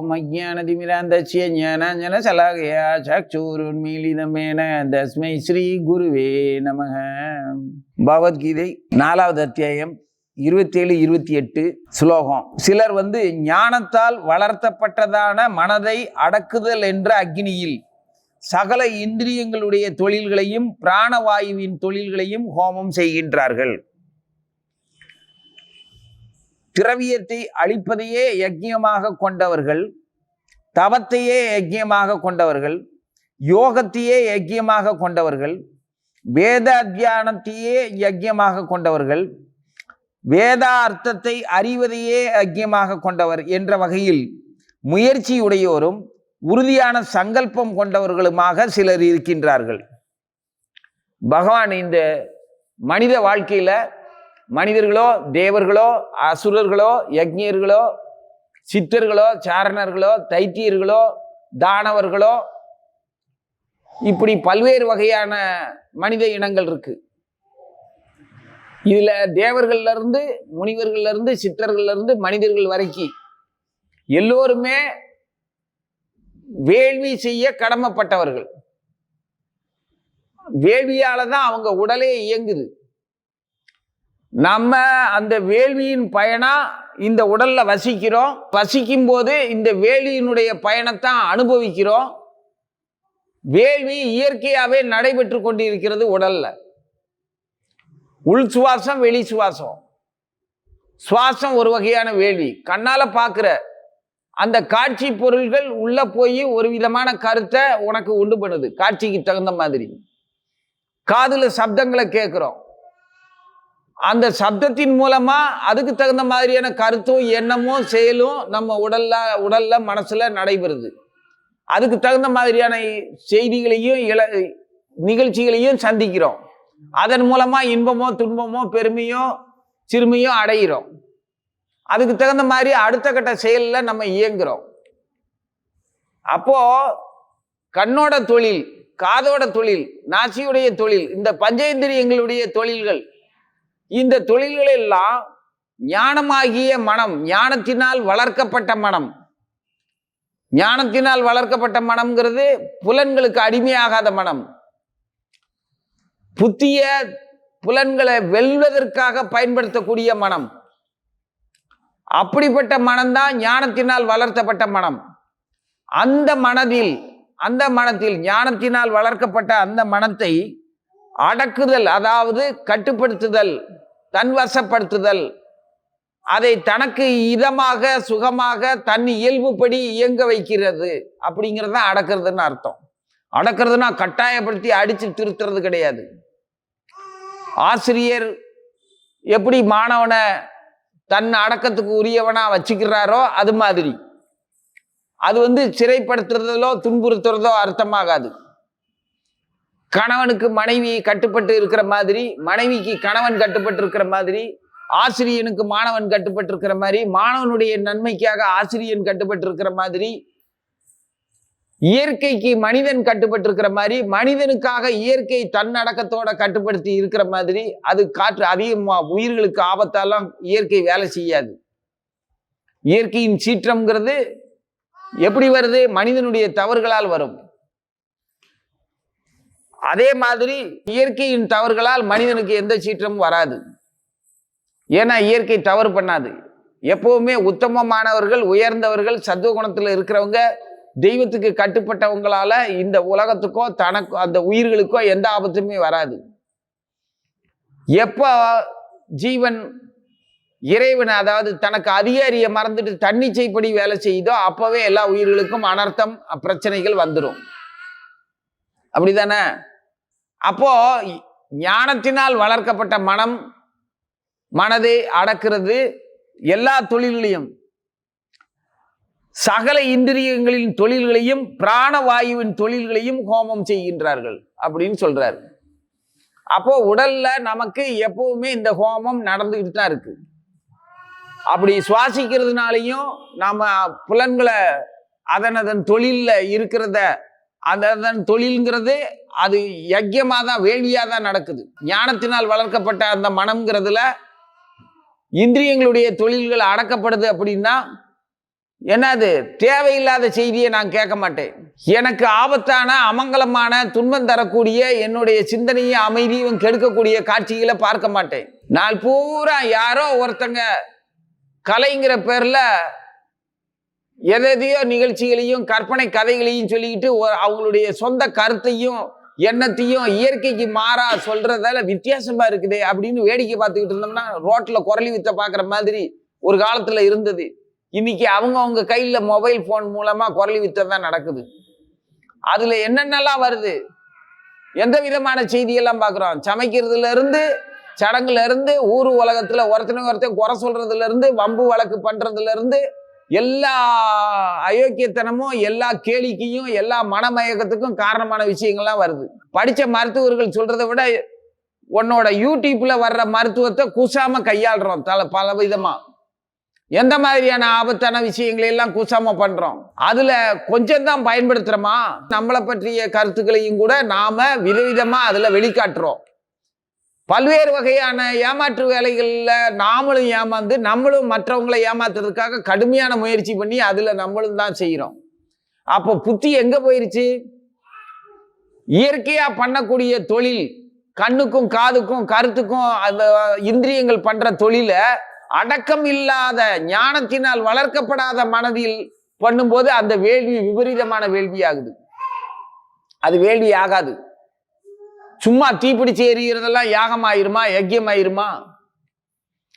ஓம் அஜானதிமிராந்தசிய ஞானாஞ்சன சலாகயா சக்ஷூருன்மீலிதமேன தஸ்மை ஸ்ரீ குருவே நமக. பகவத்கீதை நாலாவது அத்தியாயம் இருபத்தேழு இருபத்தி எட்டு ஸ்லோகம். சிலர் வந்து ஞானத்தால் வளர்த்தப்பட்டதான மனதை அடக்குதல் என்ற அக்னியில் சகல இந்திரியங்களுடைய தொழில்களையும் பிராணவாயுவின் தொழில்களையும் ஹோமம் செய்கின்றார்கள். திரவியத்தை அழிப்பதையே யஜ்யமாக கொண்டவர்கள் தவத்தையே யஜ்யமாக கொண்டவர்கள் யோகத்தையே யஜ்யமாக கொண்டவர்கள் வேத அத்தியானத்தையே யஜ்யமாக கொண்டவர்கள் வேதார்த்தத்தை அறிவதையே யஜ்யமாக கொண்டவர் என்ற வகையில் முயற்சியுடையோரும் உறுதியான சங்கல்பம் கொண்டவர்களுமாக சிலர் இருக்கின்றார்கள். பகவான் இந்த மனித வாழ்க்கையில் மனிதர்களோ தேவர்களோ அசுரர்களோ யக்ஞர்களோ சித்தர்களோ சாரணர்களோ தைத்தியர்களோ தானவர்களோ இப்படி பல்வேறு வகையான மனித இனங்கள் இருக்கு. இதுல தேவர்கள்லேருந்து முனிவர்கள்லேருந்து சித்தர்கள்லேருந்து மனிதர்கள் வரைக்கும் எல்லோருமே வேள்வி செய்ய கடமைப்பட்டவர்கள். வேள்வியால தான் அவங்க உடலே இயங்குது. நம்ம அந்த வேள்வியின் பயணம் இந்த உடல்ல வசிக்கிறோம். வசிக்கும் போது இந்த வேள்வியினுடைய பயணத்தான் அனுபவிக்கிறோம். வேள்வி இயற்கையாகவே நடைபெற்று கொண்டிருக்கிறது உடல்ல. உள் சுவாசம் வெளி சுவாசம். சுவாசம் ஒரு வகையான வேள்வி. கண்ணால பார்க்குற அந்த காட்சி பொருள்கள் உள்ள போய் ஒரு விதமான கருத்தை உனக்கு உண்டு பண்ணுது. காட்சிக்கு தகுந்த மாதிரி. காதில் சப்தங்களை கேட்குறோம் அந்த சப்தத்தின் மூலமாக அதுக்கு தகுந்த மாதிரியான கருத்தும் எண்ணமும் செயலும் நம்ம உடல்ல உடல்ல மனசில் நடைபெறுது. அதுக்கு தகுந்த மாதிரியான செய்திகளையும் இள நிகழ்ச்சிகளையும் சந்திக்கிறோம். அதன் மூலமாக இன்பமோ துன்பமோ பெருமையோ சிறுமையோ அடைகிறோம் அதுக்கு தகுந்த மாதிரி அடுத்த கட்ட செயலில் நம்ம இயங்குகிறோம் அப்போது கண்ணோட தொழில் காதோட தொழில் நாசியுடைய தொழில் இந்த பஞ்சேந்திரியங்களுடைய தொழில்கள் இந்த தொழில்கள் எல்லாம் ஞானமாகிய மனம் ஞானத்தினால் வளர்க்கப்பட்ட மனம். ஞானத்தினால் வளர்க்கப்பட்ட மனம்ங்கிறது புலன்களுக்கு அடிமையாகாத மனம். புத்திய புலன்களை வெல்வதற்காக பயன்படுத்தக்கூடிய மனம். அப்படிப்பட்ட மனம்தான் ஞானத்தினால் வளர்த்தப்பட்ட மனம். அந்த மனதில் அந்த மனத்தில் ஞானத்தினால் வளர்க்கப்பட்ட அந்த மனத்தை அடக்குதல் அதாவது கட்டுப்படுத்துதல் தன்வசப்படுத்துதல். அதை தனக்கு இதமாக சுகமாக தன் இயல்புப்படி இயங்க வைக்கிறது அப்படிங்கிறது தான் அடக்கிறதுன்னு அர்த்தம். அடக்கிறதுனா கட்டாயப்படுத்தி அடித்து திருத்துறது கிடையாது. ஆசிரியர் எப்படி மாணவனை தன் அடக்கத்துக்கு உரியவனா வச்சுக்கிறாரோ அது மாதிரி. அது வந்து சிறைப்படுத்துறதோ துன்புறுத்துறதோ அர்த்தமாகாது. கணவனுக்கு மனைவி கட்டுப்பட்டு இருக்கிற மாதிரி மனைவிக்கு கணவன் கட்டுப்பட்டு இருக்கிற மாதிரி ஆசிரியனுக்கு மாணவன் கட்டுப்பட்டு இருக்கிற மாதிரி மாணவனுடைய நன்மைக்காக ஆசிரியன் கட்டுப்பட்டு இருக்கிற மாதிரி இயற்கைக்கு மனிதன் கட்டுப்பட்டு இருக்கிற மாதிரி மனிதனுக்காக இயற்கை தன்னடக்கத்தோட கட்டுப்படுத்தி இருக்கிற மாதிரி அது காற்று அதிகமா உயிர்களுக்கு ஆபத்தாலாம் இயற்கை வேலை செய்யாது. இயற்கையின் சீற்றம்ங்கிறது எப்படி வருது? மனிதனுடைய தவறுகளால் வரும். அதே மாதிரி இயற்கையின் தவறுகளால் மனிதனுக்கு எந்த சீற்றமும் வராது. ஏன்னா இயற்கை தவறு பண்ணாது. எப்பவுமே உத்தமமானவர்கள் உயர்ந்தவர்கள் சத்துவகுணத்தில் இருக்கிறவங்க தெய்வத்துக்கு கட்டுப்பட்டவங்களால இந்த உலகத்துக்கோ தனக்கோ அந்த உயிர்களுக்கோ எந்த ஆபத்துமே வராது. எப்போ ஜீவன் இறைவன் அதாவது தனக்கு அதிகாரியை மறந்துட்டு தன்னிச்சைப்படி வேலை செய்யுதோ அப்பவே எல்லா உயிர்களுக்கும் அனர்த்தம் பிரச்சனைகள் வந்துடும் அப்படிதானே? அப்போ ஞானத்தினால் வளர்க்கப்பட்ட மனம் மனதை அடக்கிறது எல்லா தொழில்களையும். சகல இந்திரியங்களின் தொழில்களையும் பிராணவாயுவின் தொழில்களையும் ஹோமம் செய்கின்றார்கள் அப்படின்னு சொல்றாரு. அப்போ உடல்ல நமக்கு எப்பவுமே இந்த ஹோமம் நடந்துக்கிட்டு தான் இருக்கு. அப்படி சுவாசிக்கிறதுனாலையும் நாம புலன்களை அதன் அதன் தொழில்ல இருக்கிறத அதன் தொழில்ங்கிறது அது யஜ்யமாக தான் வேள்வியாக தான் நடக்குது. ஞானத்தினால் வளர்க்கப்பட்ட அந்த மனம்ங்கிறதுல இந்திரியங்களுடைய தொழில்கள் அடக்கப்படுது அப்படின்னா என்னது? தேவையில்லாத செய்தியை நான் கேட்க மாட்டேன். எனக்கு ஆபத்தான அமங்கலமான துன்பம் தரக்கூடிய என்னுடைய சிந்தனையும் அமைதியும் கெடுக்கக்கூடிய காட்சிகளை பார்க்க மாட்டேன். நாள் பூரா யாரோ ஒருத்தங்க கலைங்கிற பேரில் எதையோ நிகழ்ச்சிகளையும் கற்பனை கதைகளையும் சொல்லிக்கிட்டு அவங்களுடைய சொந்த கருத்தையும் என்னத்தையும் இயற்கைக்கு மாறா சொல்றதால வித்தியாசமா இருக்குது அப்படின்னு வேடிக்கை பார்த்துக்கிட்டு இருந்தோம்னா ரோட்ல குரலி வித்த பார்க்குற மாதிரி ஒரு காலத்துல இருந்தது. இன்னைக்கு அவங்க அவங்க கையில மொபைல் ஃபோன் மூலமா குரலி வித்த தான் நடக்குது. அதுல என்னென்னலாம் வருது? எந்த விதமான செய்தியெல்லாம் பார்க்குறோம்? சமைக்கிறதுல இருந்து சடங்குல இருந்து ஊர் உலகத்துல ஒருத்தனை ஒருத்தன் குறை சொல்றதுல இருந்து வம்பு வழக்கு பண்றதுல இருந்து எல்லா அயோக்கியத்தனமும் எல்லா கேளிக்கையும் எல்லா மனமயக்கத்துக்கும் காரணமான விஷயங்கள்லாம் வருது. படித்த மருத்துவர்கள் சொல்கிறத விட உன்னோட யூடியூப்பில் வர்ற மருத்துவத்தை கூசாமல் கையாளுறோம் தல பல விதமாக எந்த மாதிரியான ஆபத்தான விஷயங்களையெல்லாம் கூசாமல் கூசாம பண்றோம்? அதுல கொஞ்சம் தான் பயன்படுத்துறோமா? நம்மளை பற்றிய கருத்துக்களையும் கூட நாம விதவிதமா அதுல வெளிக்காட்டுறோம். பல்வேறு வகையான ஏமாற்று வேலைகளில் நாமளும் ஏமாந்து நம்மளும் மற்றவங்களை ஏமாத்துறதுக்காக கடுமையான முயற்சி பண்ணி அதில் நம்மளும் தான் செய்கிறோம் அப்போ புத்தி எங்கே போயிருச்சு? இயற்கையாக பண்ணக்கூடிய தொழில் கண்ணுக்கும் காதுக்கும் கருத்துக்கும் அந்த இந்திரியங்கள் பண்ணுற தொழிலை அடக்கம் இல்லாத ஞானத்தினால் வளர்க்கப்படாத மனதில் பண்ணும்போது அந்த வேள்வி விபரீதமான வேள்வி ஆகுது அது வேள்வி ஆகாது. சும்மா தீப்பிடிச்சு எரிகிறதெல்லாம் யாகமாயிருமா யக்கியமாயிருமா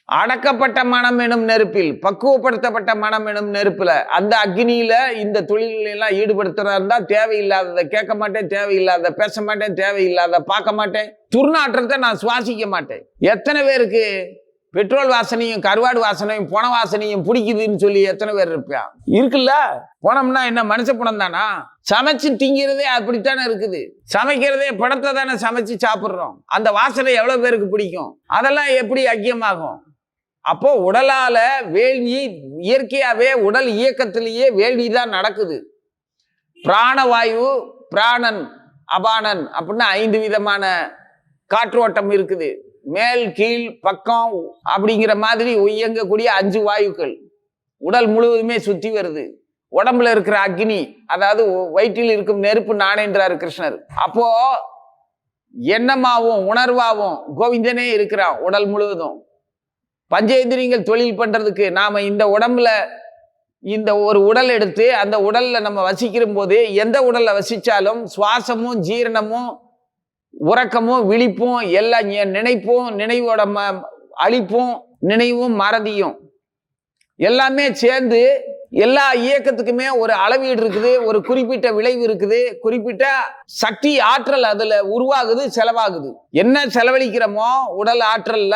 அடக்கப்பட்ட மனம் எனும் நெருப்பில் பக்குவப்படுத்தப்பட்ட மனம் எனும் நெருப்புல அந்த அக்னியில இந்த தொழிலெல்லாம் ஈடுபடுத்துறதா இருந்தா தேவையில்லாததை கேட்க மாட்டேன் தேவையில்லாத பேச மாட்டேன் தேவையில்லாத பார்க்க மாட்டேன். துர்நாற்றத்தை நான் சுவாசிக்க மாட்டேன். எத்தனை பேருக்கு? பெட்ரோல் வாசனையும் கருவாடு வாசனையும் பண வாசனையும் பிடிக்குதுன்னு சொல்லி எத்தனை பேர் இருப்பான் இருக்குல்ல? போனோம்னா என்ன மனுஷ பணம் தானா? சமைச்சு திங்கிறதே அப்படித்தானே இருக்குது. சமைக்கிறதே பணத்தை தானே சமைச்சு சாப்பிட்றோம். அந்த வாசனை எவ்வளோ பேருக்கு பிடிக்கும்? அதெல்லாம் எப்படி ஐக்கியமாகும்? அப்போ உடலால வேள்வி இயற்கையாகவே உடல் இயக்கத்திலேயே வேள்வி தான் நடக்குது. பிராணவாயு பிராணன் அபானன் அப்படின்னு ஐந்து விதமான காற்றோட்டம் இருக்குது. மேல் கீழ் பக்கம் அப்படிங்கிற மாதிரி இயங்கக்கூடிய அஞ்சு வாயுக்கள். உடல் முழுவதுமே சுற்றி வருது. உடம்புல இருக்கிற அக்னி அதாவது வயிற்றில் இருக்கும் நெருப்பு நானேன்றாரு கிருஷ்ணர். அப்போ எண்ணமாகவும் உணர்வாகவும் கோவிந்தனே இருக்கிறான் உடல் முழுவதும். பஞ்சேந்திரியங்கள் தொழில் பண்ணுறதுக்கு நாம் இந்த உடம்புல இந்த ஒரு உடல் எடுத்து அந்த உடலில் நம்ம வசிக்கிற போது எந்த உடலில் வசித்தாலும் சுவாசமும் ஜீரணமும் உறக்கமும் விழிப்பும் எல்லா நினைப்பும் நினைவோட ம அழிப்பும் நினைவும் மறதியும் எல்லாமே சேர்ந்து எல்லா இயக்கத்துக்குமே ஒரு அளவீடு இருக்குது ஒரு குறிப்பிட்ட விளைவு இருக்குது குறிப்பிட்ட சக்தி ஆற்றல் அதுல உருவாகுது செலவாகுது. என்ன செலவழிக்கிறோமோ உடல் ஆற்றல்ல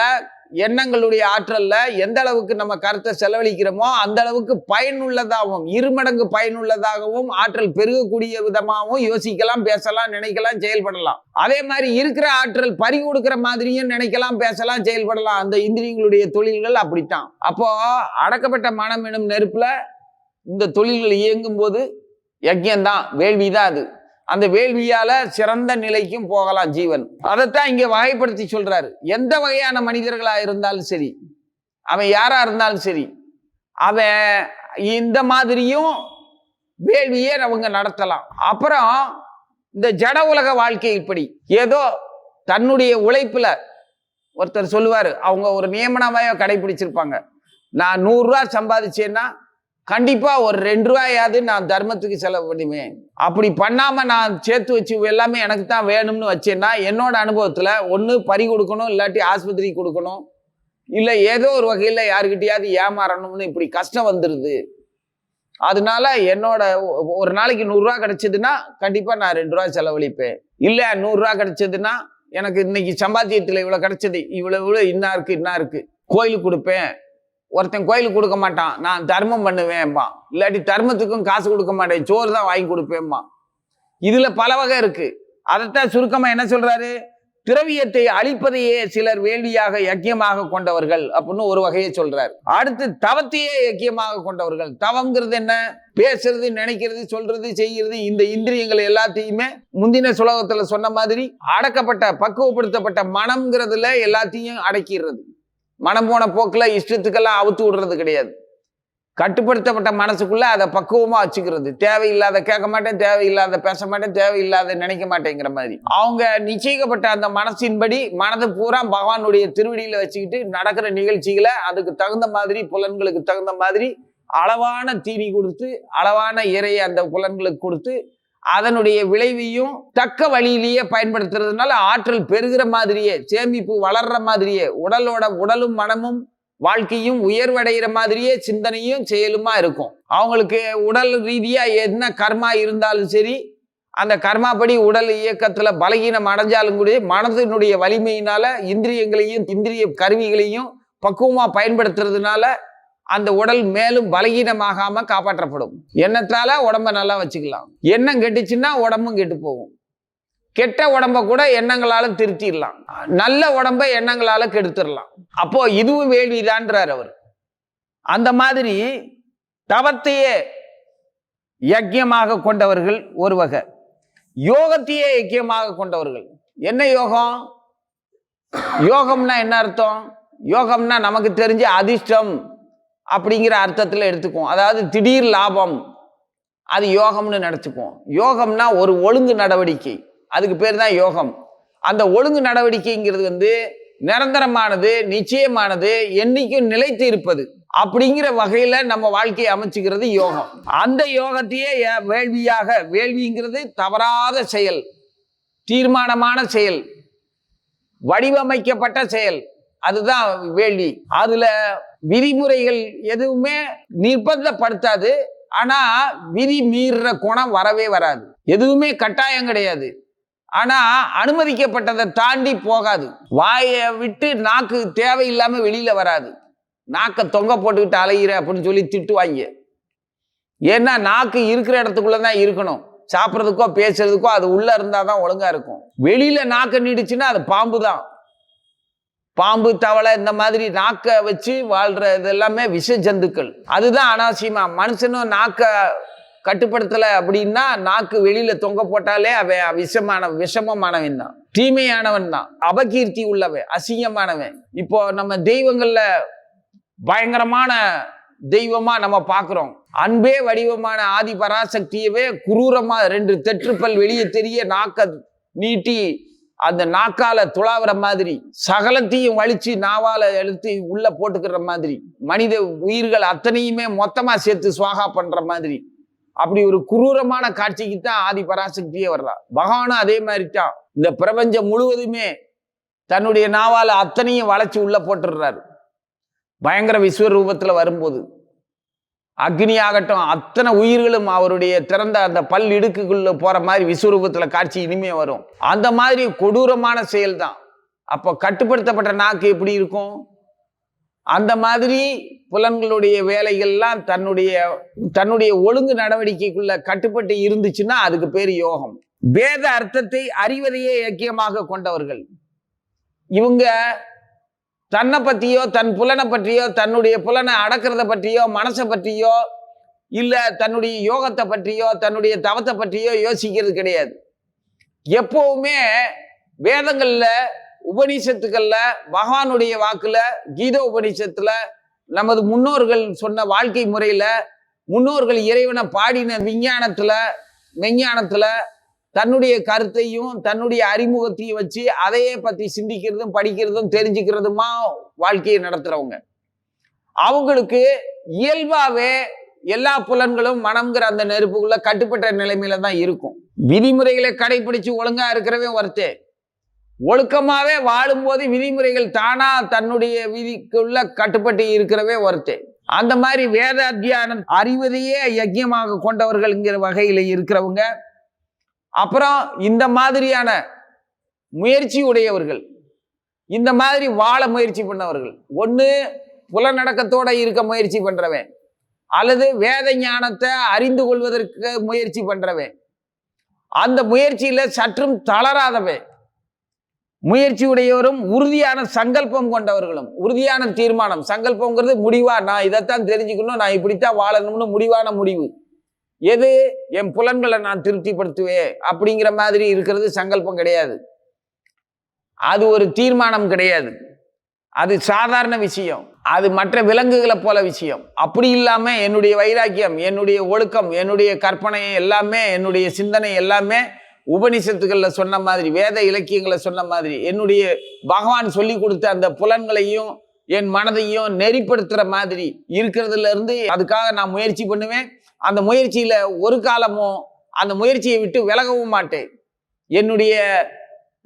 எண்ணங்களுடைய ஆற்றல்ல எந்த அளவுக்கு நம்ம கருத்தை செலவழிக்கிறோமோ அந்த அளவுக்கு பயனுள்ளதாகவும் இருமடங்கு பயனுள்ளதாகவும் ஆற்றல் பெருகக்கூடிய விதமாகவும் யோசிக்கலாம் பேசலாம் நினைக்கலாம் செயல்படலாம். அதே மாதிரி இருக்கிற ஆற்றல் பறி கொடுக்கிற மாதிரியும் நினைக்கலாம் பேசலாம் செயல்படலாம். அந்த இந்திரியங்களுடைய தொழில்கள் அப்படித்தான். அப்போ அடக்கப்பட்ட மனம் எனும் நெருப்புல இந்த தொழில்கள் இயங்கும் போது யஜ்யம்தான் வேள்விதான் அது. அந்த வேள்வியால சிறந்த நிலைக்கும் போகலாம் ஜீவன். அதைத்தான் இங்க வகைப்படுத்தி சொல்றாரு. எந்த வகையான மனிதர்களா இருந்தாலும் சரி அவன் யாரா இருந்தாலும் சரி அவன் இந்த மாதிரியும் வேள்வியே அவங்க நடத்தலாம். அப்புறம் இந்த ஜட உலக வாழ்க்கை இப்படி. ஏதோ தன்னுடைய உழைப்புல ஒருத்தர் சொல்லுவார் அவங்க ஒரு நியமனமாய கடைபிடிச்சிருப்பாங்க. நான் நூறுரூவா சம்பாதிச்சேன்னா கண்டிப்பாக ஒரு ரெண்டு ரூபாயாவது நான் தர்மத்துக்கு செலவு பண்ணுவேன் அப்படி பண்ணாமல் நான் சேர்த்து வச்சு எல்லாமே எனக்கு தான் வேணும்னு வச்சேன்னா என்னோட அனுபவத்தில் ஒன்று பறி கொடுக்கணும் இல்லாட்டி ஆஸ்பத்திரிக்கு கொடுக்கணும் இல்லை ஏதோ ஒரு வகையில் யாருக்கிட்டையாவது ஏமாறணும்னு இப்படி கஷ்டம் வந்துடுது அதனால என்னோட ஒ- ஒரு நாளைக்கு நூறுரூவா கிடைச்சதுன்னா கண்டிப்பாக நான் ரெண்டு ரூபா செலவழிப்பேன். இல்லை நூறுரூவா கிடைச்சதுன்னா எனக்கு இன்னைக்கு சம்பாத்தியத்தில் இவ்வளோ கிடைச்சது இவ்வளோ இவ்வளோ இன்னா இருக்கு இன்னா இருக்கு கோயிலுக்கு கொடுப்பேன். ஒருத்தன் கோயிலுக்கு கொடுக்க மாட்டான். நான் தர்மம் பண்ணுவேன்பா இல்லாட்டி தர்மத்துக்கும் காசு கொடுக்க மாட்டேன். சோறு தான் வாங்கி கொடுப்பேம்மா இதுல பல வகை இருக்கு. அதைத்தான் சுருக்கமா என்ன சொல்றாரு? திரவியத்தை அழிப்பதையே சிலர் வேள்வியாக யக்கியமாக கொண்டவர்கள் அப்படின்னு ஒரு வகையை சொல்றாரு. அடுத்து தவத்தையே யக்கியமாக கொண்டவர்கள். தவங்கிறது என்ன? பேசுறது நினைக்கிறது சொல்றது செய்கிறது இந்த இந்திரியங்கள் எல்லாத்தையுமே முந்தின சுலோகத்துல சொன்ன மாதிரி அடக்கப்பட்ட பக்குவப்படுத்தப்பட்ட மனம்ங்கிறதுல எல்லாத்தையும் அடக்கிடுறது. மனம் போன போக்கில் இஷ்டத்துக்கெல்லாம் அவுத்து விடுறது கிடையாது. கட்டுப்படுத்தப்பட்ட மனசுக்குள்ள அதை பக்குவமாக வச்சுக்கிறது. தேவையில்லாத கேட்க மாட்டேன் தேவையில்லாத பேச மாட்டேன் தேவையில்லாத நினைக்க மாட்டேங்கிற மாதிரி. அவங்க நிச்சயிக்கப்பட்ட அந்த மனசின்படி மனது பூரா பகவானுடைய திருவடியில் வச்சுக்கிட்டு நடக்கிற நிகழ்ச்சிகளை அதுக்கு தகுந்த மாதிரி புலன்களுக்கு தகுந்த மாதிரி அளவான தீனி கொடுத்து அளவான இறையை அந்த புலன்களுக்கு கொடுத்து அதனுடைய விளைவையும் தக்க வழியிலேயே பயன்படுத்துறதுனால ஆற்றல் பெருகிற மாதிரியே சேமிப்பு வளர்ற மாதிரியே உடலோட உடலும் மனமும் வாழ்க்கையும் உயர்வடைகிற மாதிரியே சிந்தனையும் செயலுமா இருக்கும். அவங்களுக்கு உடல் ரீதியாக என்ன கர்மா இருந்தாலும் சரி அந்த கர்மாப்படி உடல் இயக்கத்தில் பலகீனம் அடைஞ்சாலும் கூட மனதினுடைய வலிமையினால இந்திரியங்களையும் இந்திரிய கருவிகளையும் பக்குவமாக பயன்படுத்துறதுனால அந்த உடல் மேலும் பலகீனமாகாம காப்பாற்றப்படும். எண்ணத்தால உடம்ப நல்லா வச்சுக்கலாம். எண்ணம் கெட்டுச்சுன்னா உடம்பும் கெட்டு போகும். கெட்ட உடம்ப கூட எண்ணங்களால திருத்திடலாம். நல்ல உடம்ப எண்ணங்களால கெடுத்துடலாம். அப்போ இதுவும் வேள்விதான்றார் அவர். அந்த மாதிரி தவத்தையே யக்கியமாக கொண்டவர்கள் ஒரு வகை யோகத்தையே யக்கியமாக கொண்டவர்கள். என்ன யோகம்? யோகம்னா என்ன அர்த்தம்? யோகம்னா நமக்கு தெரிஞ்ச அதிர்ஷ்டம். அப்படிங்கிற அர்த்தத்தில் எடுத்துக்குவோம். அதாவது திடீர் லாபம் அது யோகம்னு நினச்சிக்குவோம். யோகம்னா ஒரு ஒழுங்கு நடவடிக்கை. அதுக்கு பேர் தான் யோகம். அந்த ஒழுங்கு நடவடிக்கைங்கிறது வந்து நிரந்தரமானது நிச்சயமானது என்னைக்கும் நிலைத்து இருப்பது அப்படிங்கிற வகையில நம்ம வாழ்க்கையை அமைச்சுக்கிறது யோகம். அந்த யோகத்தையே வேள்வியாக வேள்விங்கிறது தவறாத செயல் தீர்மானமான செயல் வடிவமைக்கப்பட்ட செயல் அதுதான் வேள்வி. அதுல விதிமுறைகள் எதுவுமே நிர்பந்தப்படுத்தாது. ஆனா விதி மீறுற குணம் வரவே வராது. எதுவுமே கட்டாயம் கிடையாது. ஆனா அனுமதிக்கப்பட்டதை தாண்டி போகாது. வாயை விட்டு நாக்கு தேவையில்லாம வெளியில வராது. நாக்கை தொங்க போட்டுக்கிட்டு அலையிற அப்படின்னு சொல்லி திட்டுவாங்க. ஏன்னா நாக்கு இருக்கிற இடத்துக்குள்ள தான் இருக்கணும். சாப்பிட்றதுக்கோ பேசுறதுக்கோ அது உள்ள இருந்தாதான் தான் ஒழுங்கா இருக்கும். வெளியில நாக்க நீடிச்சுன்னா அது பாம்பு தான். பாம்பு தவளை இந்த மாதிரி நாக்கை வச்சு வாழ்கிற இது எல்லாமே விஷ ஜந்துக்கள். அதுதான் அனாவசியமாக மனுஷனும் நாக்கை கட்டுப்படுத்தலை அப்படின்னா நாக்கு வெளியில் தொங்க போட்டாலே அவன் விஷமான விஷமமானவன் தான். தீமையானவன் தான். அபகீர்த்தி உள்ளவன் அசிங்கமானவன். இப்போ நம்ம தெய்வங்களில் பயங்கரமான தெய்வமாக நம்ம பார்க்குறோம் அன்பே வடிவமான ஆதி பராசக்தியவே குரூரமாக ரெண்டு தெற்றுப்பல் வெளியே தெரிய நாக்க நீட்டி அந்த நாக்கால துளாவுற மாதிரி சகலத்தையும் வலிச்சு நாவால எழுத்து உள்ள போட்டுக்கிற மாதிரி மனித உயிர்கள் அத்தனையுமே மொத்தமா சேர்த்து சுவாகா பண்ற மாதிரி அப்படி ஒரு குரூரமான காட்சிக்கு தான் ஆதி பராசக்தியே வர்றா. பகவானும் அதே மாதிரி தான் இந்த பிரபஞ்சம் முழுவதுமே தன்னுடைய நாவால அத்தனையும் வளைச்சு உள்ள போட்டுடுறாரு. பயங்கர விஸ்வரூபத்துல வரும்போது. அக்னி ஆகட்டும் அத்தனை உயிர்களும் அவருடைய திறந்த அந்த பல் இடுக்குக்குள்ள போற மாதிரி விஸ்வரூபத்துல காட்சி இனிமே வரும். அந்த மாதிரி கொடூரமான செயல் தான் அப்போ கட்டுப்படுத்தப்பட்ட நாக்கு எப்படி இருக்கும்? அந்த மாதிரி புலன்களுடைய வேலைகள்லாம் தன்னுடைய தன்னுடைய ஒழுங்கு நடவடிக்கைக்குள்ள கட்டுப்பட்டு இருந்துச்சுன்னா அதுக்கு பேர் யோகம். வேத அர்த்தத்தை அறிவதையே இலக்கியமாக கொண்டவர்கள். இவங்க தன்னை பற்றியோ தன் புலனை பற்றியோ தன்னுடைய புலனை அடக்கிறத பற்றியோ மனசை பற்றியோ இல்லை தன்னுடைய யோகத்தை பற்றியோ தன்னுடைய தவத்தை பற்றியோ யோசிக்கிறது கிடையாது. எப்பவுமே வேதங்களில் உபநிஷத்துக்களில் பகவானுடைய வாக்கில் கீத உபநிஷத்தில் நமது முன்னோர்கள் சொன்ன வாழ்க்கை முறையில் முன்னோர்கள் இறைவனை பாடின விஞ்ஞானத்தில் மெஞ்ஞானத்தில் தன்னுடைய கருத்தையும் தன்னுடைய அறிமுகத்தையும் வச்சு அதையே பத்தி சிந்திக்கிறதும் படிக்கிறதும் தெரிஞ்சுக்கிறதுமா வாழ்க்கையை நடத்துறவங்க. அவங்களுக்கு இயல்பாவே எல்லா புலன்களும் மனம்ங்கிற அந்த நெருப்புக்குள்ள கட்டுப்பட்ட நிலைமையில தான் இருக்கும். விதிமுறைகளை கடைபிடிச்சு ஒழுங்கா இருக்கிறவே ஒருத்தே. ஒழுக்கமாவே வாழும்போது விதிமுறைகள் தானா தன்னுடைய விதிக்குள்ள கட்டுப்பட்டு இருக்கிறவே ஒருத்தே. அந்த மாதிரி வேத அத்தியானம் அறிவதையே யஜ்யமாக கொண்டவர்கள்ங்கிற வகையில இருக்கிறவங்க. அப்புறம் இந்த மாதிரியான முயற்சி உடையவர்கள் இந்த மாதிரி வாழ முயற்சி பண்ணவர்கள் ஒன்று புலநடக்கத்தோட இருக்க முயற்சி பண்ணுறவன் அல்லது வேத ஞானத்தை அறிந்து கொள்வதற்கு முயற்சி பண்ணுறவன் அந்த முயற்சியில் சற்றும் தளராதவன் முயற்சி உடையவரும் உறுதியான சங்கல்பம் கொண்டவர்களும் உறுதியான தீர்மானம் சங்கல்பங்கிறது முடிவா நான் இதைத்தான் தெரிஞ்சுக்கணும் நான் இப்படித்தான் வாழணும்னு முடிவான முடிவு. எது? என் புலன்களை நான் திருப்திப்படுத்துவேன் அப்படிங்கிற மாதிரி இருக்கிறது சங்கல்பம் கிடையாது. அது ஒரு தீர்மானம் கிடையாது. அது சாதாரண விஷயம். அது மற்ற விலங்குகளை போல விஷயம். அப்படி இல்லாமல் என்னுடைய வைராக்கியம் என்னுடைய ஒழுக்கம் என்னுடைய கற்பனை எல்லாமே என்னுடைய சிந்தனை எல்லாமே உபனிஷத்துக்களில் சொன்ன மாதிரி வேத இலக்கியங்களை சொன்ன மாதிரி என்னுடைய பகவான் சொல்லி கொடுத்த அந்த புலன்களையும் என் மனதையும் நெறிப்படுத்துகிற மாதிரி இருக்கிறதுல இருந்து அதுக்காக நான் முயற்சி பண்ணுவேன். அந்த முயற்சியில் ஒரு காலமும் அந்த முயற்சியை விட்டு விலகவும் மாட்டேன். என்னுடைய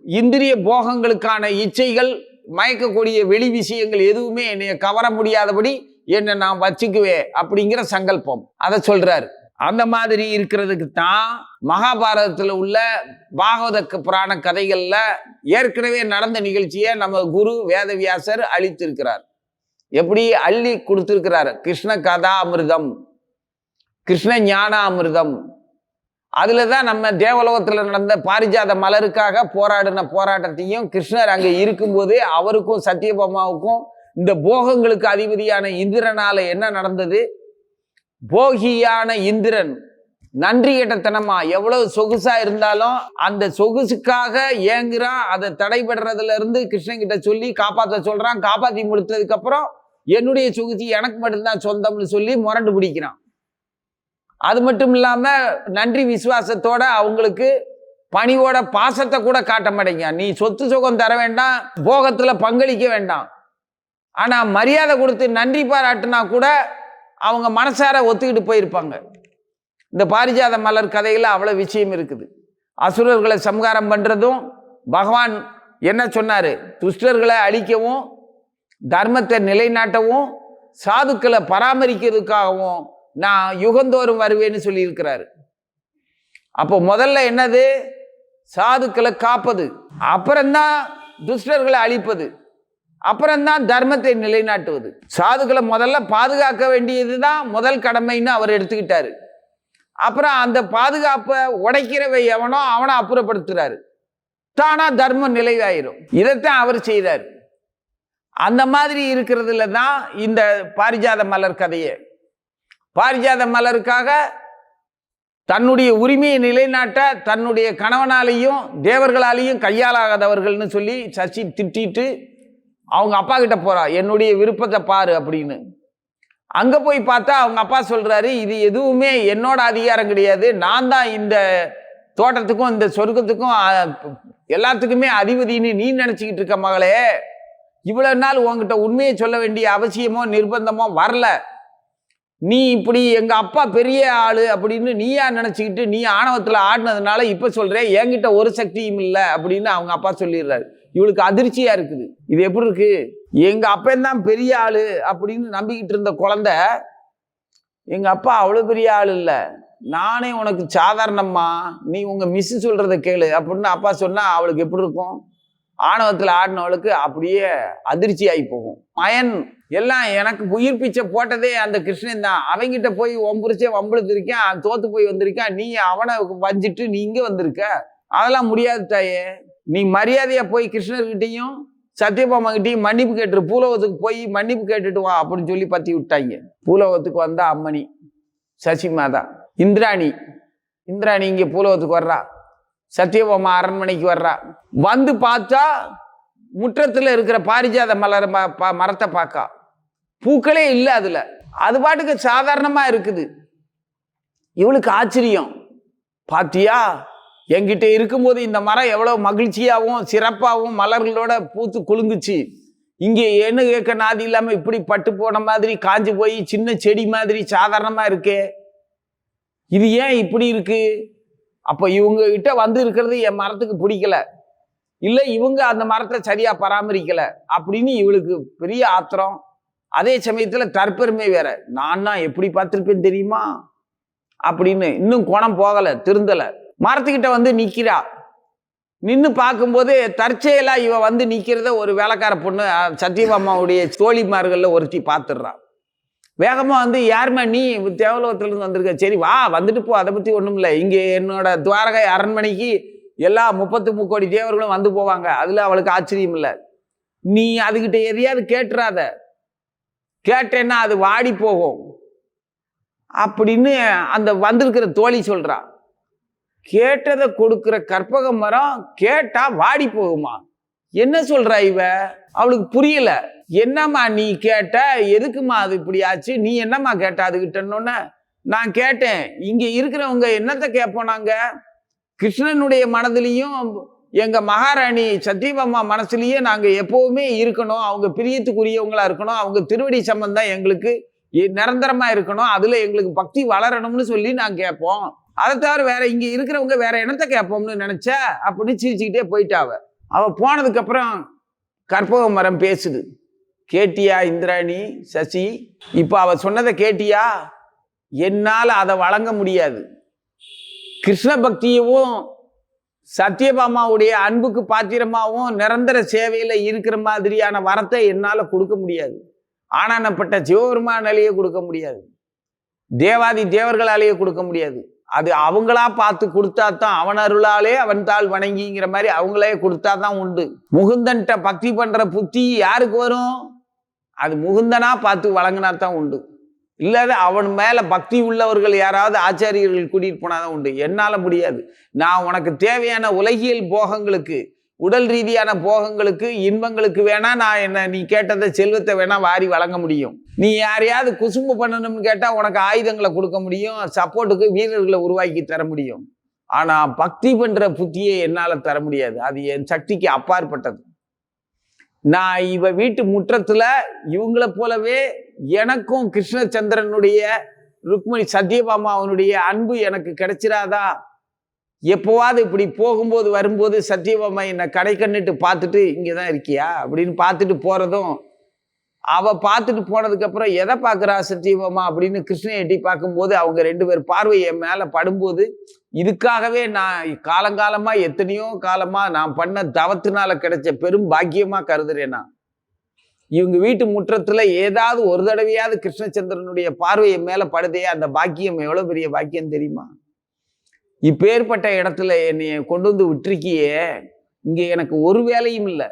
இந்திரிய போகங்களுக்கான இச்சைகள் மயக்கக்கூடிய வெளி விஷயங்கள் எதுவுமே என்னை கவர முடியாதபடி என்னை நான் வச்சுக்குவேன் அப்படிங்கிற சங்கல்பம். அதை சொல்றாரு. அந்த மாதிரி இருக்கிறதுக்கு தான் மகாபாரதத்தில் உள்ள பாகவத புராண கதைகளில் ஏற்கனவே நடந்த நிகழ்ச்சியை நம்ம குரு வேதவியாசர் அளித்திருக்கிறார். எப்படி அள்ளி கொடுத்திருக்கிறார்? கிருஷ்ண கதா அமிர்தம். கிருஷ்ண ஞானாமிர்தம் அதில் தான் நம்ம தேவலோகத்தில் நடந்த பாரிஜாத மலருக்காக போராடின போராட்டத்தையும் கிருஷ்ணர் அங்கே இருக்கும்போது அவருக்கும் சத்யபாமாவுக்கும் இந்த போகங்களுக்கு அதிபதியான இந்திரனால் என்ன நடந்தது? போகியான இந்திரன் நன்றி கெட்டத்தனமா எவ்வளவு சொகுசா இருந்தாலும் அந்த சொகுசுக்காக ஏங்குறான் அதை தடைபடுறதுல இருந்து கிருஷ்ணன் கிட்ட சொல்லி காப்பாத்த சொல்றான். காப்பாத்தி முடித்ததுக்கு அப்புறம் என்னுடைய சொகுசி எனக்கு மட்டும்தான் சொந்தம்னு சொல்லி முரண்டு பிடிக்கிறான். அது மட்டும் இல்லாமல் நன்றி விசுவாசத்தோட அவங்களுக்கு பணிவோட பாசத்தை கூட காட்ட மாட்டேங்க. நீ சொத்து சுகம் தர வேண்டாம் போகத்தில் பங்களிக்க வேண்டாம். ஆனால் மரியாதை கொடுத்து நன்றி பாராட்டுனா கூட அவங்க மனசார ஒத்துக்கிட்டு போயிருப்பாங்க. இந்த பாரிஜாத மலர் கதையில் அவ்வளோ விஷயம் இருக்குது. அசுரர்களை சம்ஹாரம் பண்ணுறதும் பகவான் என்ன சொன்னார்? துஷ்டர்களை அழிக்கவும் தர்மத்தை நிலைநாட்டவும் சாதுக்களை பராமரிக்கிறதுக்காகவும் நான் யுகந்தோறும் வருவேன்னு சொல்லியிருக்கிறாரு. அப்போ முதல்ல என்னது? சாதுக்களை காப்பது. அப்புறம்தான் துஷ்டர்களை அழிப்பது. அப்புறம்தான் தர்மத்தை நிலைநாட்டுவது. சாதுக்களை முதல்ல பாதுகாக்க வேண்டியது தான் முதல் கடமைன்னு அவர் எடுத்துக்கிட்டாரு. அப்புறம் அந்த பாதுகாப்பை உடைக்கிறவை எவனோ அவனை அப்புறப்படுத்துறாரு. தானா தர்மம் நிலைவாயிரும் இதைத்தான் அவர் செய்தார் அந்த மாதிரி இருக்கிறதுல தான் இந்த பாரிஜாத மலர் கதையை பாரிஜாத மலருக்காக தன்னுடைய உரிமையை நிலைநாட்ட தன்னுடைய கணவனாலேயும் தேவர்களாலேயும் கையாளாகாதவர்கள்னு சொல்லி சசி திட்டிட்டு அவங்க அப்பா கிட்ட போறா என்னுடைய விருப்பத்தை பாரு அப்படின்னு. அங்க போய் பார்த்தா அவங்க அப்பா சொல்றாரு இது எதுவுமே என்னோட அதிகாரம் கிடையாது. நான் தான் இந்த தோட்டத்துக்கும் இந்த சொர்க்கத்துக்கும் எல்லாத்துக்குமே அதிபதின்னு நீ நினைச்சுக்கிட்டு இருக்க மகளே. இவ்வளவு நாள் உன்கிட்ட உண்மையை சொல்ல வேண்டிய அவசியமோ நிர்பந்தமோ வரல. நீ இப்படி எங்கள் அப்பா பெரிய ஆள் அப்படின்னு நீயா நினச்சிக்கிட்டு நீ ஆணவத்தில் ஆடினதுனால இப்போ சொல்கிறேன் என்கிட்ட ஒரு சக்தியும் இல்லை அப்படின்னு அவங்க அப்பா சொல்லிடுறாரு. இவளுக்கு அதிர்ச்சியாக இருக்குது. இது எப்படி இருக்கு? எங்கள் அப்பந்தான் பெரிய ஆள் அப்படின்னு நம்பிக்கிட்டு இருந்த குழந்தை எங்கள் அப்பா அவ்வளோ பெரிய ஆள் இல்லை. நானே உனக்கு சாதாரணம்மா நீ உங்கள் மிஸ்ஸு சொல்கிறத கேளு அப்படின்னு அப்பா சொன்னால் அவளுக்கு எப்படி இருக்கும்? ஆணவத்தில் ஆடினவளுக்கு அப்படியே அதிர்ச்சி ஆகி போகும். மயன் எல்லாம் எனக்கு உயிர் பிச்சை போட்டதே அந்த கிருஷ்ணன் தான். அவங்கிட்ட போய் ஒம்புரிச்சே வம்பளுத்து தோத்து போய் வந்திருக்கான் நீ அவனை வஞ்சிட்டு நீ இங்கே வந்திருக்க? அதெல்லாம் முடியாது தாயே நீ மரியாதையாக போய் கிருஷ்ணர்கிட்டையும் சத்யபாமாக்கிட்டையும் மன்னிப்பு கேட்டுரு பூலோகத்துக்கு போய் மன்னிப்பு கேட்டுட்டு வா அப்படின்னு சொல்லி பற்றி விட்டாங்க. பூலோகத்துக்கு வந்தா அம்மணி சசிமாதா இந்திராணி இந்திராணி இங்கே பூலோகத்துக்கு வர்றா. சத்யபாமா அரண்மனைக்கு வர்றா. வந்து பார்த்தா முற்றத்தில் இருக்கிற பாரிஜாத மலர் ம- மரத்தை பார்க்கா பூக்களே இல்லை அதில். அது பாட்டுக்கு சாதாரணமாக இருக்குது. இவளுக்கு ஆச்சரியம். பாத்தியா? என்கிட்ட இருக்கும்போது இந்த மரம் எவ்வளோ மகிழ்ச்சியாகவும் சிறப்பாகவும் மலர்களோட பூத்து குலுங்குச்சு. இங்கே என்ன கேட்க நாதி இல்லாமல் இப்படி பட்டு போன மாதிரி காஞ்சு போய் சின்ன செடி மாதிரி சாதாரணமாக இருக்கே. இது ஏன் இப்படி இருக்குது அப்போ இவங்க கிட்ட வந்து இருக்கிறது என் மரத்துக்கு பிடிக்கல. இல்லை இவங்க அந்த மரத்தை சரியாக பராமரிக்கலை அப்படின்னு இவளுக்கு பெரிய ஆத்திரம். அதே சமயத்தில் தற்பெருமை வேற. நான் தான் எப்படி பார்த்துருப்பேன் தெரியுமா? அப்படின்னு இன்னும் குணம் போகலை திருந்தலை. மரத்துக்கிட்ட வந்து நிற்கிறா நின்று பார்க்கும்போது தற்செயலாக இவ வந்து நிற்கிறத ஒரு வேலைக்கார பொண்ணு சத்யபாமாவுடைய தோழிமார்களில் ஒருத்தி பார்த்துடுறான் வேகமாக வந்து யாருமே நீ? தேவலோகத்திலிருந்து வந்திருக்க. சரி வா வந்துட்டு போ. அதை பற்றி ஒன்றும் இல்லை இங்கே என்னோட துவாரகை அரண்மனைக்கு எல்லா முப்பத்து முக்கோடி தேவர்களும் வந்து போவாங்க. அதில் அவளுக்கு ஆச்சரியம் இல்லை. நீ அதுக்கிட்ட எதையாவது கேட்டுறாத. கேட்டேன்னா அது வாடி போகும். அப்படின்னு அந்த வந்திருக்கிற தோழி சொல்கிறா கேட்டதை கொடுக்குற கற்பக மரம் கேட்டால் வாடி போகுமா? என்ன சொல்ற இவ? அவளுக்கு புரியல. என்னம்மா நீ கேட்ட? எதுக்குமா அது இப்படி ஆச்சு? நீ என்னம்மா கேட்ட அதுகிட்டன்னொன்ன? நான் கேட்டேன். இங்க இருக்கிறவங்க என்னத்தை கேட்போம் நாங்க கிருஷ்ணனுடைய மனதிலையும் எங்க மகாராணி சத்தியபாமா மனசுலயே நாங்க எப்பவுமே இருக்கணும். அவங்க பிரியத்துக்குரியவங்களா இருக்கணும். அவங்க திருவடி சம்பந்தம் எங்களுக்கு நிரந்தரமா இருக்கணும். அதுல எங்களுக்கு பக்தி வளரணும்னு சொல்லி நாங்க கேட்போம். அதை தவிர வேற இங்க இருக்கிறவங்க வேற என்னத்தை கேட்போம்னு நினைச்சா? அப்படின்னு சிரிச்சுக்கிட்டே போயிட்டா அவள் போனதுக்கப்புறம் கற்பக மரம் பேசுது. கேட்டியா இந்திராணி சசி? இப்போ அவள் சொன்னதை கேட்டியா? என்னால் அதை வழங்க முடியாது. கிருஷ்ண பக்தியவும் சத்யபாமாவுடைய அன்புக்கு பாத்திரமாகவும் நிரந்தர சேவையில் இருக்கிற மாதிரியான வரத்தை என்னால் கொடுக்க முடியாது. ஆனானப்பட்ட சிவபெருமானாலேயே கொடுக்க முடியாது. தேவாதி தேவர்களாலேயே கொடுக்க முடியாது. அது அவங்களா பார்த்து கொடுத்தா தான் அவன் அருளாலே அவன் தாள் வணங்கிங்கிற மாதிரி அவங்களே கொடுத்தா தான் உண்டு. முகுந்தன்ட்ட பக்தி பண்ற புத்தி யாருக்கு வரும்? அது முகுந்தனா பார்த்து வழங்கினா தான் உண்டு. இல்லாத அவன் மேல பக்தி உள்ளவர்கள் யாராவது ஆச்சாரியர்கள் கூட்டிட்டு போனாதான் உண்டு. என்னால முடியாது. நான் உனக்கு தேவையான உலகியல் போகங்களுக்கு உடல் ரீதியான போகங்களுக்கு இன்பங்களுக்கு வேணா நான் என்ன நீ கேட்டதை செல்வத்தை வேணா வாரி வழங்க முடியும். நீ யாரையாவது குசும்பு பண்ணணும்னு கேட்டால் உனக்கு ஆயுதங்களை கொடுக்க முடியும் சப்போர்ட்டுக்கு வீரர்களை உருவாக்கி தர முடியும். ஆனால் பக்தி பண்ற புத்தியை என்னால் தர முடியாது. அது என் சக்திக்கு அப்பாற்பட்டது. நான் இவ வீட்டு முற்றத்தில் இவங்கள போலவே எனக்கும் கிருஷ்ணச்சந்திரனுடைய ருக்மணி சத்யபாமா அவனுடைய அன்பு எனக்கு கிடைச்சிடாதா எப்போவாது இப்படி போகும்போது வரும்போது சத்தியபாமா என்னை கடை கண்ணிட்டு பார்த்துட்டு இங்கே தான் இருக்கியா அப்படின்னு பார்த்துட்டு போகிறதும் அவள் பார்த்துட்டு போனதுக்கப்புறம் எதை பார்க்குறா சத்தியபாமா அப்படின்னு கிருஷ்ணன் எட்டி பார்க்கும்போது அவங்க ரெண்டு பேர் பார்வை என் மேலே படும்போது இதுக்காகவே நான் காலங்காலமாக எத்தனையோ காலமாக நான் பண்ண தவத்தினால கிடைச்ச பெரும் பாக்கியமாக கருதுறேன் நான். இவங்க வீட்டு முற்றத்தில் ஏதாவது ஒரு தடவையாவது கிருஷ்ணச்சந்திரனுடைய பார்வை என் மேலே படுதே அந்த பாக்கியம் எவ்வளோ பெரிய பாக்கியம் தெரியுமா? இப்பேற்பட்ட இடத்துல என்னைய கொண்டு வந்து விட்டுருக்கியே இங்கே எனக்கு ஒரு வேலையும் இல்லை.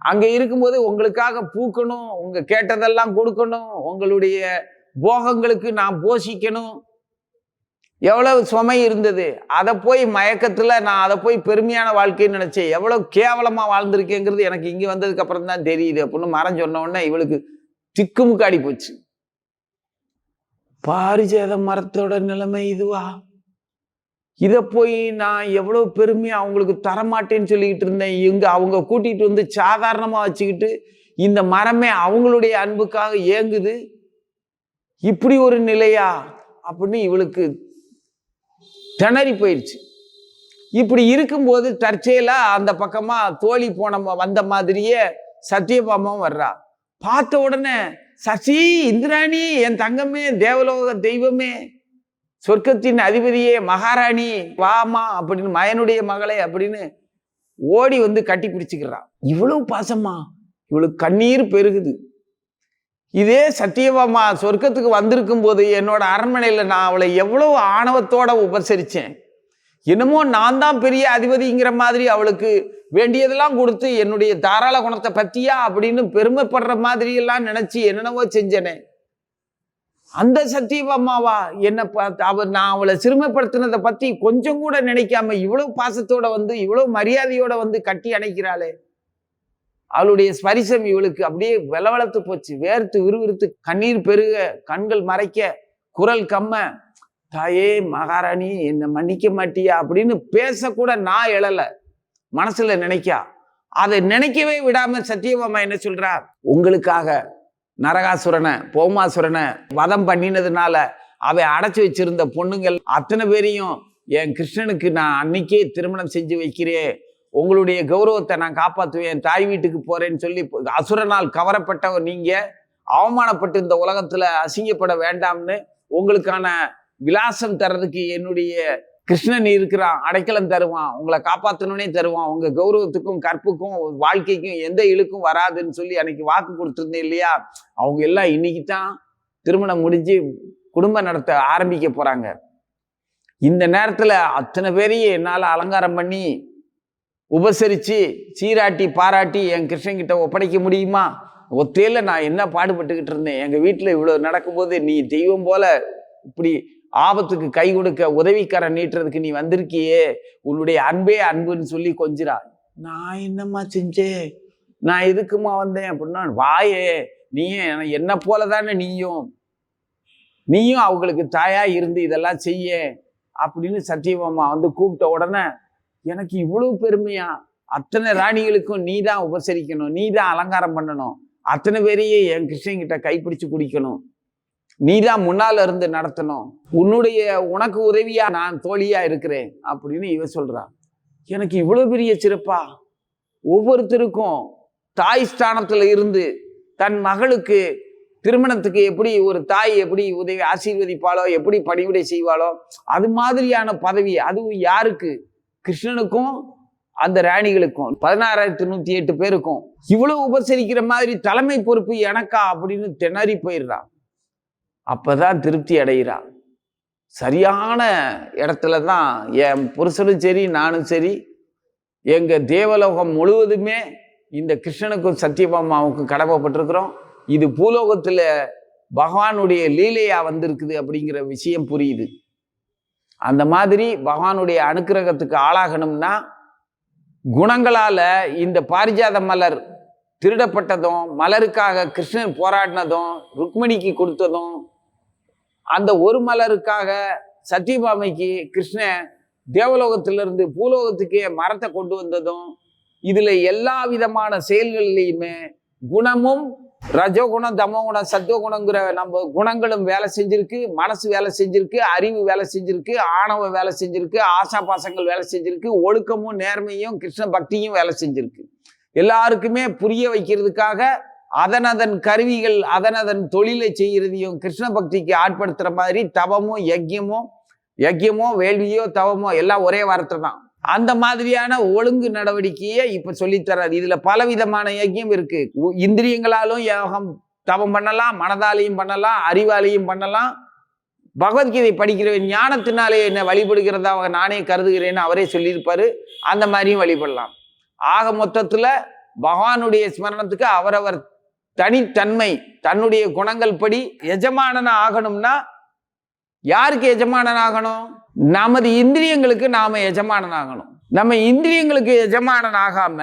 அங்கே இருக்கும்போது உங்களுக்காக பூக்கணும் உங்க கேட்டதெல்லாம் கொடுக்கணும் உங்களுடைய போகங்களுக்கு நான் போஷிக்கணும். எவ்வளவு சுமை இருந்தது அதை போய் மயக்கத்தில் நான் அதை போய் பெருமையான வாழ்க்கைன்னு நினச்சேன். எவ்வளோ கேவலமாக வாழ்ந்திருக்கேங்கிறது எனக்கு இங்கே வந்ததுக்கு அப்புறம் தான் தெரியுது அப்படின்னு மரம் சொன்ன உடனே இவளுக்கு திக்குமுக்காடி போச்சு. பாரிஜாத மரத்தோட நிலைமை இதுவா? இதை போய் நான் எவ்வளோ பெருமையாக அவங்களுக்கு தரமாட்டேன்னு சொல்லிக்கிட்டு இருந்தேன். இங்கே அவங்க கூட்டிகிட்டு வந்து சாதாரணமாக வச்சுக்கிட்டு இந்த மரமே அவங்களுடைய அன்புக்காக ஏங்குது. இப்படி ஒரு நிலையா? அப்படின்னு இவளுக்கு திணறி போயிடுச்சு இப்படி இருக்கும்போது தற்செயலாக அந்த பக்கமாக தோழி போன வந்த மாதிரியே சத்தியபாமாவும் வர்றா. பார்த்த உடனே சசி இந்திராணி என் தங்கமே தேவலோக தெய்வமே சொர்க்கத்தின் அதிபதியே மகாராணி வாமா அப்படின்னு மயனுடைய மகளே அப்படின்னு ஓடி வந்து கட்டி பிடிச்சிக்கிறான். இவ்வளவு பாசமா? இவளுக்கு கண்ணீர் பெருகுது. இதே சத்தியவாமா சொர்க்கத்துக்கு வந்திருக்கும் போது என்னோட அரண்மனையில் நான் அவளை எவ்வளவு ஆணவத்தோட உபசரித்தேன் என்னமோ நான் தான் பெரிய அதிபதிங்கிற மாதிரி அவளுக்கு வேண்டியதெல்லாம் கொடுத்து என்னுடைய தாராள குணத்தை பத்தியா அப்படின்னு பெருமைப்படுற மாதிரியெல்லாம் நினச்சி என்னென்னவோ செஞ்சனே. அந்த சத்தியபாமாவா என்ன பார்த்து அவர் நான் அவளை சிறுமைப்படுத்தினதை பற்றி கொஞ்சம் கூட நினைக்காம இவ்வளோ பாசத்தோட வந்து இவ்வளோ மரியாதையோட வந்து கட்டி அணைக்கிறாளே. அவளுடைய ஸ்பரிசம் இவளுக்கு அப்படியே வெலவளத்து போச்சு. வேர்த்து விறுவிறுத்து கண்ணீர் பெருக கண்கள் மறைக்க குரல் கம்ம தாயே மகாராணி என்னை மன்னிக்க மாட்டியா? அப்படின்னு பேசக்கூட நான் எழலை. மனசுல நினைக்கா. அதை நினைக்கவே விடாம சத்தியபாமா என்ன சொல்றா? உங்களுக்காக நரகாசுரனை போமாசுரனை வதம் பண்ணினதுனால அவன் அடைச்சி வச்சிருந்த பொண்ணுங்கள் அத்தனை பேரையும் என் கிருஷ்ணனுக்கு நான் அன்னைக்கே திருமணம் செஞ்சு வைக்கிறேன். உங்களுடைய கௌரவத்தை நான் காப்பாற்றுவேன் தாய் வீட்டுக்கு போறேன்னு சொல்லி அசுரனால் கவரப்பட்டவர் நீங்க. அவமானப்பட்டு இந்த உலகத்துல அசிங்கப்பட வேண்டாம்னு உங்களுக்கான விலாசம் தர்றதுக்கு என்னுடைய கிருஷ்ணன் இருக்கிறான் அடைக்கலம் தருவான் உங்களை காப்பாற்றணுன்னே தருவான் உங்க கௌரவத்துக்கும் கற்புக்கும் வாழ்க்கைக்கும் எந்த இழுக்கும் வராதுன்னு சொல்லி அன்னைக்கு வாக்கு கொடுத்துருந்தேன் இல்லையா? அவங்க எல்லாம் இன்னைக்கு தான் திருமணம் முடிஞ்சு குடும்பம் நடத்த ஆரம்பிக்க போறாங்க. இந்த நேரத்துல அத்தனை பேரையும் என்னால் அலங்காரம் பண்ணி உபசரித்து சீராட்டி பாராட்டி என் கிருஷ்ணன்கிட்ட ஒப்படைக்க முடியுமா? ஒத்தையில் நான் என்ன பாடுபட்டுக்கிட்டு இருந்தேன்? எங்கள் வீட்டில் இவ்வளோ நடக்கும்போது நீ தெய்வம் போல இப்படி ஆபத்துக்கு கை கொடுக்க உதவிக்கரம் நீட்டுறதுக்கு நீ வந்திருக்கியே. உன்னுடைய அன்பே அன்புன்னு சொல்லி கொஞ்சிரா நான் என்னம்மா செஞ்சேன்? நான் எதுக்குமா வந்தேன் அப்படின்னா வாயே நீயும் என்ன போல தானே நீயும். நீயும் அவங்களுக்கு தாயா இருந்து இதெல்லாம் செய்ய அப்படின்னு சத்தியபாமா வந்து கூப்பிட்ட உடனே எனக்கு இவ்வளவு பெருமையா? அத்தனை ராணிகளுக்கும் நீ தான் உபசரிக்கணும் நீ தான் அலங்காரம் பண்ணணும். அத்தனை பேரையே என் கிருஷ்ணன் கிட்ட கைப்பிடிச்சு குடிக்கணும். நீ தான் முன்னால இருந்து நடத்தணும். உன்னுடைய உனக்கு உதவியா நான் தோழியா இருக்கிறேன் அப்படின்னு இவ சொல்றா எனக்கு இவ்வளவு பெரிய சிறப்பா? ஒவ்வொருத்தருக்கும் தாய் ஸ்தானத்துல இருந்து தன் மகளுக்கு திருமணத்துக்கு எப்படி ஒரு தாய் எப்படி உதவி ஆசீர்வதிப்பாளோ எப்படி பணிவிடை செய்வாளோ அது மாதிரியான பதவி அதுவும் யாருக்கு? கிருஷ்ணனுக்கும் அந்த ராணிகளுக்கும் பதினாறாயிரத்தி நூத்தி எட்டு பேருக்கும். இவ்வளவு உபசரிக்கிற மாதிரி தலைமை பொறுப்பு எனக்கா அப்படின்னு திணறி போயிடுறான். அப்போ தான் திருப்தி அடைகிறா சரியான இடத்துல தான் என் புருஷனும் சரி நானும் சரி. எங்கள் தேவலோகம் முழுவதுமே இந்த கிருஷ்ணனுக்கும் சத்தியபாமாவுக்கும் கடமைப்பட்டிருக்கிறோம். இது பூலோகத்தில் பகவானுடைய லீலையா வந்திருக்குது அப்படிங்கிற விஷயம் புரியுது. அந்த மாதிரி பகவானுடைய அனுக்கிரகத்துக்கு ஆளாகணும்னா குணங்களால் இந்த பாரிஜாத மலர் திருடப்பட்டதும் மலருக்காக கிருஷ்ணன் போராடினதும் ருக்மிணிக்கு கொடுத்ததும் அந்த ஒரு மலருக்காக சத்தியபாமைக்கு கிருஷ்ணன் தேவலோகத்திலிருந்து பூலோகத்துக்கே மரத்தை கொண்டு வந்ததும் இதுல எல்லா விதமான செயல்கள்லையுமே குணமும் ரஜோகுணம் தமோகுணம் சத்துவகுணங்கிற நம்ம குணங்களும் வேலை செஞ்சிருக்கு மனசு வேலை செஞ்சிருக்கு அறிவு வேலை செஞ்சிருக்கு ஆணவம் வேலை செஞ்சிருக்கு ஆசா பாசங்கள் வேலை செஞ்சிருக்கு ஒழுக்கமும் நேர்மையும் கிருஷ்ண பக்தியும் வேலை செஞ்சிருக்கு. எல்லாருக்குமே புரிய வைக்கிறதுக்காக அதன் அதன் கருவிகள் அதன் அதன் தொழிலை செய்கிறதையும் கிருஷ்ண பக்திக்கு ஆட்படுத்துகிற மாதிரி தவமும் யஜ்யமும் யஜ்யமோ வேள்வியோ தவமோ எல்லாம் ஒரே வார்த்தை தான். அந்த மாதிரியான ஒழுங்கு நடவடிக்கையை இப்போ சொல்லித்தராது இதில் பல விதமான யஜ்யம் இருக்குது இந்திரியங்களாலும் யோகம் தவம் பண்ணலாம் மனதாலையும் பண்ணலாம் அறிவாலையும் பண்ணலாம். பகவத்கீதை படிக்கிற ஞானத்தினாலே என்னை வழிபடுகிறதாக நானே கருதுகிறேன்னு அவரே சொல்லியிருப்பாரு. அந்த மாதிரியும் வழிபடலாம். ஆக மொத்தத்தில் பகவானுடைய ஸ்மரணத்துக்கு அவரவர் தனித்தன்மை தன்னுடைய குணங்கள் படி எஜமானனா ஆகணும்னா யாருக்கு எஜமானன் ஆகணும் நமது இந்திரியங்களுக்கு நாம எஜமானன் ஆகணும் நம்ம இந்திரியங்களுக்கு எஜமானன் ஆகாம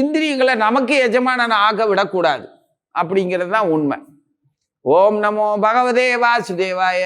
இந்திரியங்களை நமக்கு எஜமானன் ஆக விடக்கூடாது. அப்படிங்கிறது தான் உண்மை. ஓம் நமோ பகவதே வாசுதேவாய.